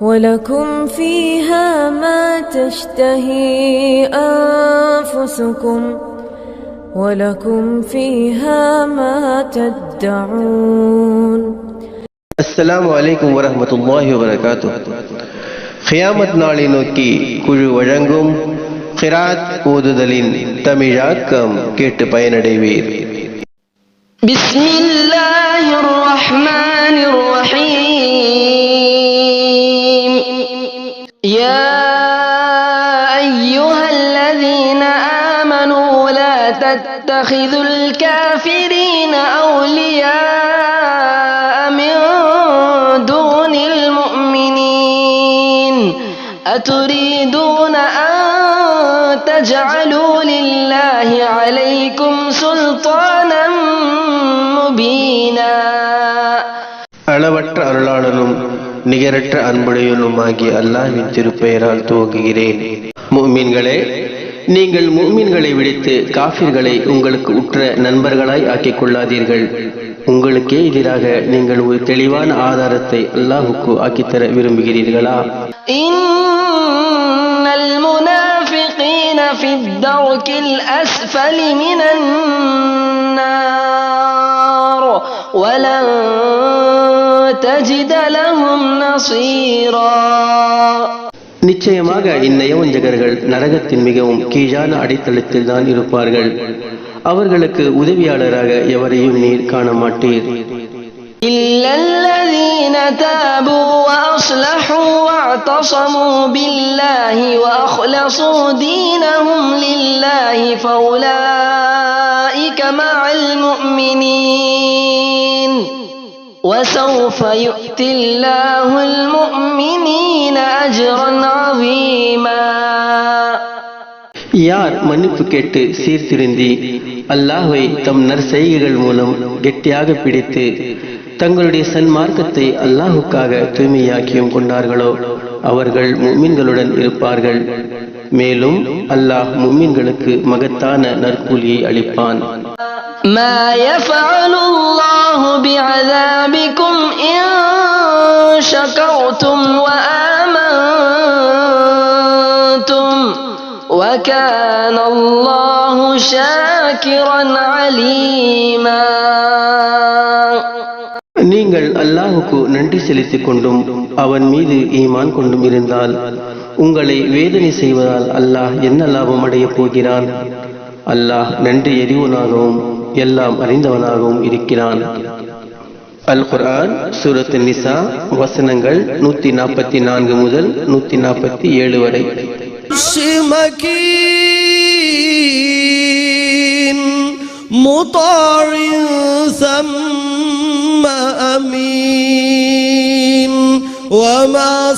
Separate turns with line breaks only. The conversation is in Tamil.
ولكم فيها ما تشتهي أنفسكم ولكم فيها ما تدعون
அஸ்ஸலாமு அலைக்கும் வரஹ்மத்துல்லாஹி வபரகாத்துஹ் கியாமத் நாளை நோக்கி குழு வழங்கும் கிராத் ஓதுதலின் தமிழாக்கம் கேட்டு பயனடைவீர்
بسم الله الرحمن يا أيها الذين آمنوا لا تتخذوا الكافرين أولياء من دون المؤمنين أتريدون أن تجعلوا لله عليكم سلطانا مبينا
அளவற்ற அருளாளனும் நிகரற்ற அன்புடையனுமாகிய அல்லாஹ்வின் திருப்பெயரால் துவங்குகிறேன் முஃமின்களே நீங்கள் முஃமின்களை விடுத்து காஃபிர்களை உங்களுக்கு உற்ற நண்பர்களாய் ஆக்கிக் கொள்ளாதீர்கள் உங்களுக்கே எதிராக நீங்கள் ஒரு தெளிவான ஆதாரத்தை அல்லாஹுக்கு ஆக்கித்தர விரும்புகிறீர்களா
إن المنافقين في الدرك الأسفل من النار ولن تجد لهم نصيرا
நிச்சயமாக இந்நயவஞ்சகர்கள் நரகத்தின் மிகவும் கீழான அடித்தளத்தில் தான் இருப்பார்கள் அவர்களுக்கு உதவியாளராக எவரையும் நீர் காண மாட்டீர்
إلا وسوف يؤتي الله المؤمنين أجرا عظيما
யார் மன்னிப்பு கேட்டு சீர்திருந்தி அல்லாஹ்வை தம் நற்செய்கைகள் மூலம் கெட்டியாக பிடித்து தங்களுடைய சன்மார்க்கத்தை அல்லாஹுக்காக தூய்மையாக்கியும் கொண்டார்களோ அவர்கள் மும்மின்களுடன் இருப்பார்கள் மேலும் அல்லாஹ் மும்மின்களுக்கு மகத்தான நற்கூலியை அளிப்பான்
ما يفعل الله بعذابكم إن شكرتم وآمنتم وكان الله شاكرا عليما
நீங்கள் அல்லாஹுக்கு நன்றி செலுத்திக் கொண்டும் அவன் மீது ஈமான் கொண்டும் இருந்தால் உங்களை வேதனை செய்வதால் அல்லாஹ் என்ன லாபம் அடையப் போகிறான் அல்லாஹ் நன்றி எறிவனாகவும் எல்லாம் அறிந்தவனாகவும் இருக்கிறான் அல் குர்ஆன் சூரத் நிசா வசனங்கள் நூத்தி நாற்பத்தி நான்கு முதல் நூத்தி நாற்பத்தி ஏழு வரை
مكين مطاع ثم أمين